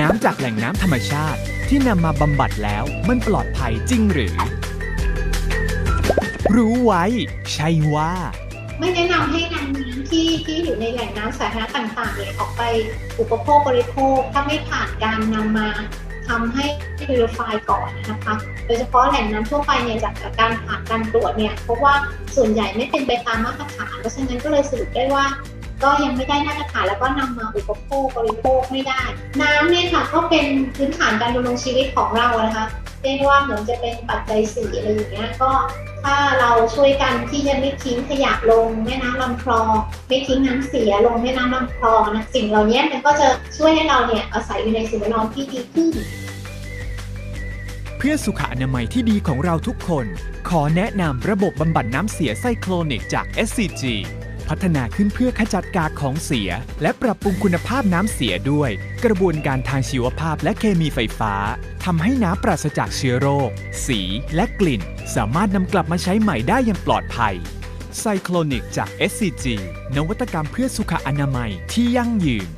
น้ำจากแหล่งน้ำธรรมชาติที่นำมาบำบัดแล้วมันปลอดภัยจริงหรือ รู้ไว้ ใช่ว่า ไม่แนะนำให้นำน้ำที่ที่อยู่ในแหล่งน้ำสาธารณะต่างๆเนี่ยออกไปอุปโภคบริโภค ถ้าไม่ผ่านการนำมาทำให้ purify ก่อนนะคะ โดยเฉพาะแหล่งน้ำทั่วไปเนี่ยจากการผ่านการตรวจเนี่ยพบว่าส่วนใหญ่ไม่เป็นไปตามมาตรฐาน เพราะฉะนั้นก็เลยสรุปได้ว่า ก็ยังไม่ได้มาตรฐานแล้วก็นำมาอุปโภคบริโภคไม่ได้ น้ำเนี่ยค่ะก็เป็นพื้นฐานการดำรงชีวิตของเรานะคะเรียกว่าเหมือนจะเป็นปัจจัยสี่อะไรอย่างเงี้ยก็ถ้าเราช่วยกันที่จะไม่ทิ้งขยะลงแม่น้ำลำคลองไม่ทิ้งน้ำเสียลงแม่น้ำลำคลองนะสิ่งเหล่านี้มันก็จะช่วยให้เราเนี่ยอาศัยอยู่ในสิ่งแวดล้อมที่ดีขึ้น เพื่อสุขอนามัยที่ดีของเราทุกคน ขอแนะนำระบบบำบัดน้ำเสียไซโคลนิกจาก SCG พัฒนาขึ้นเพื่อขจัดกากของเสีย และปรับปรุงคุณภาพน้ำเสียด้วย กระบวนการทางชีวภาพและเคมีไฟฟ้าทำให้น้ำปราศจากเชื้อโรค สีและกลิ่น สามารถนำกลับมาใช้ใหม่ได้อย่างปลอดภัยไซโคลนิกจาก SCG นวัตกรรมเพื่อสุขอนามัยที่ยั่งยืน